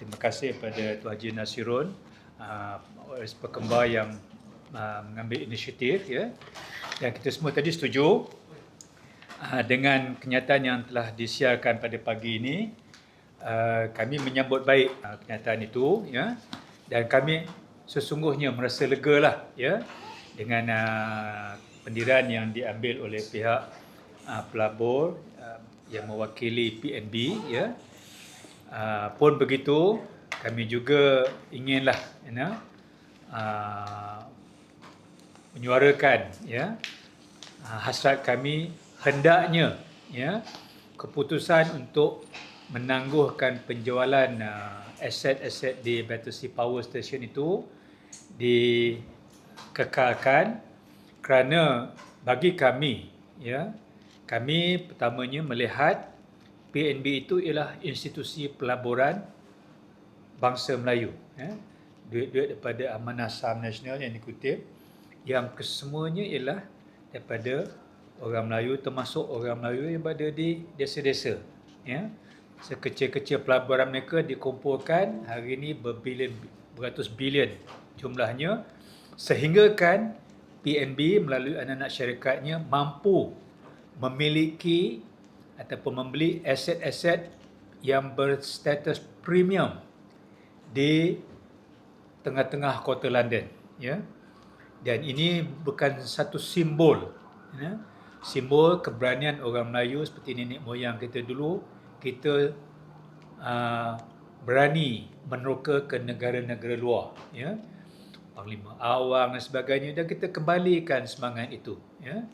terima kasih kepada Tuan Haji Nasirun uh, OS Pekembar yang uh, mengambil inisiatif ya. Dan kita semua tadi setuju uh, dengan kenyataan yang telah disiarkan pada pagi ini. Uh, kami menyambut baik uh, kenyataan itu ya. Dan kami sesungguhnya merasa lega lah ya dengan uh, pendirian yang diambil oleh pihak uh, pelabur uh, yang mewakili PNB ya. Uh, pun begitu kami juga inginlah you know, uh, menyuarakan ya uh, hasrat kami hendaknya ya keputusan untuk menangguhkan penjualan uh, aset-aset di Battersea Power Station itu dikekalkan kerana bagi kami ya kami pertamanya melihat PNB itu ialah institusi pelaburan bangsa Melayu ya. Duit-duit daripada Amanah Saham Nasional yang dikutip yang kesemuanya ialah daripada orang Melayu termasuk orang Melayu yang berada di desa-desa ya. Sekecil-kecil pelaburan mereka dikumpulkan hari ini berbilion beratus bilion jumlahnya sehingga kan PNB melalui anak-anak syarikatnya mampu memiliki ataupun membeli aset-aset yang berstatus premium di tengah-tengah kota London ya. Dan ini bukan satu simbol ya. Simbol keberanian orang Melayu seperti nenek moyang kita dulu kita uh, berani meneroka ke negara-negara luar ya. Panglima awang dan sebagainya dan kita kembalikan semangat itu ya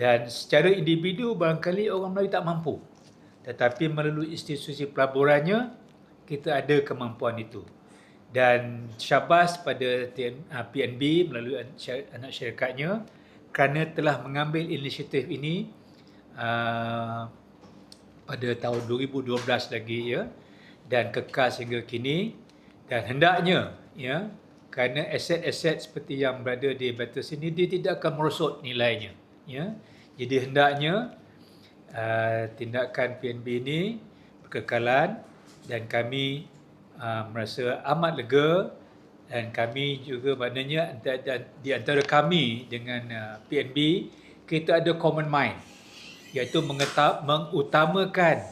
dan secara individu barangkali orang Melayu tak mampu. Tetapi melalui institusi pelaburannya, kita ada kemampuan itu. Dan syabas pada PNB melalui anak syarikatnya kerana telah mengambil inisiatif ini uh, pada tahun 2012 lagi ya dan kekal sehingga kini dan hendaknya ya kerana aset-aset seperti yang berada di Battersea ini dia tidak akan merosot nilainya ya jadi hendaknya uh, tindakan PNB ini berkekalan dan kami uh, merasa amat lega dan kami juga maknanya di antara kami dengan uh, PNB kita ada common mind iaitu mengetap, mengutamakan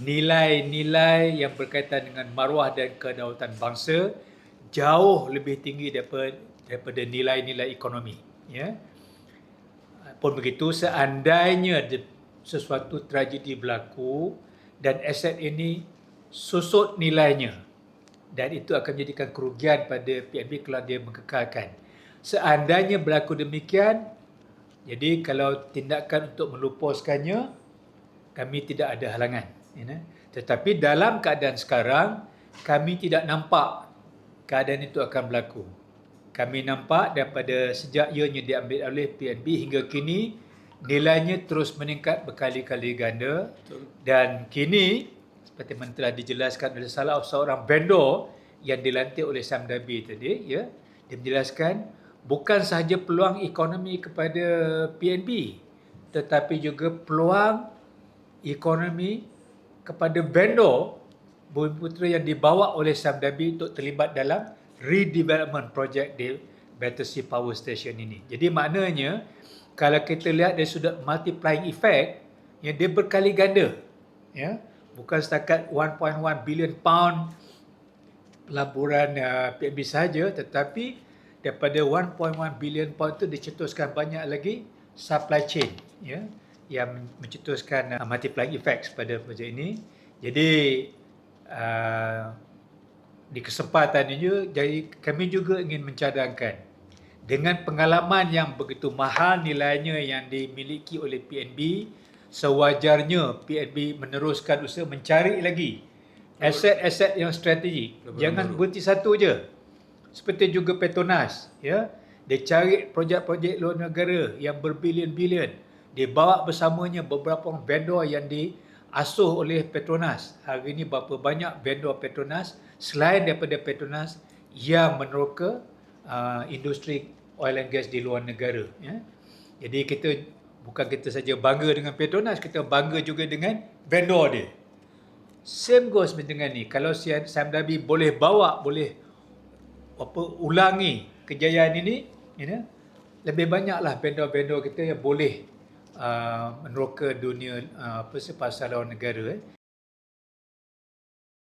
nilai-nilai yang berkaitan dengan maruah dan kedaulatan bangsa jauh lebih tinggi daripada daripada nilai-nilai ekonomi ya pun begitu seandainya sesuatu tragedi berlaku dan aset ini susut nilainya dan itu akan menjadikan kerugian pada PNB kalau dia mengekalkan. Seandainya berlaku demikian, jadi kalau tindakan untuk melupuskannya, kami tidak ada halangan. Tetapi dalam keadaan sekarang, kami tidak nampak keadaan itu akan berlaku kami nampak daripada sejak ianya diambil oleh PNB hingga kini nilainya terus meningkat berkali-kali ganda. Dan kini seperti yang telah dijelaskan oleh salah seorang vendor yang dilantik oleh Sam Dabi tadi ya dia menjelaskan bukan sahaja peluang ekonomi kepada PNB tetapi juga peluang ekonomi kepada vendor Bumi Putra yang dibawa oleh Sam Dabi untuk terlibat dalam redevelopment project di Battersea Power Station ini. Jadi maknanya kalau kita lihat dari sudut multiplying effect yang dia berkali ganda ya bukan setakat 1.1 billion pound pelaburan uh, PNB saja tetapi daripada 1.1 billion pound itu dicetuskan banyak lagi supply chain ya yang mencetuskan uh, multiplying effects pada projek ini. Jadi uh, di kesempatan ini jadi kami juga ingin mencadangkan dengan pengalaman yang begitu mahal nilainya yang dimiliki oleh PNB sewajarnya PNB meneruskan usaha mencari lagi aset-aset yang strategi jangan berhenti satu je. Seperti juga Petronas ya. Dia cari projek-projek luar negara yang berbilion-bilion. Dia bawa bersamanya beberapa vendor yang di Asuh oleh Petronas. Hari ini berapa banyak vendor Petronas selain daripada Petronas yang meneroka uh, industri oil and gas di luar negara. Ya. Jadi kita bukan kita saja bangga dengan Petronas, kita bangga juga dengan vendor dia. Same goes dengan ni. Kalau Sam Dabi boleh bawa, boleh apa ulangi kejayaan ini, you know, lebih banyaklah vendor-vendor kita yang boleh uh, meneroka dunia uh, apa sih pasaran lawan negara eh.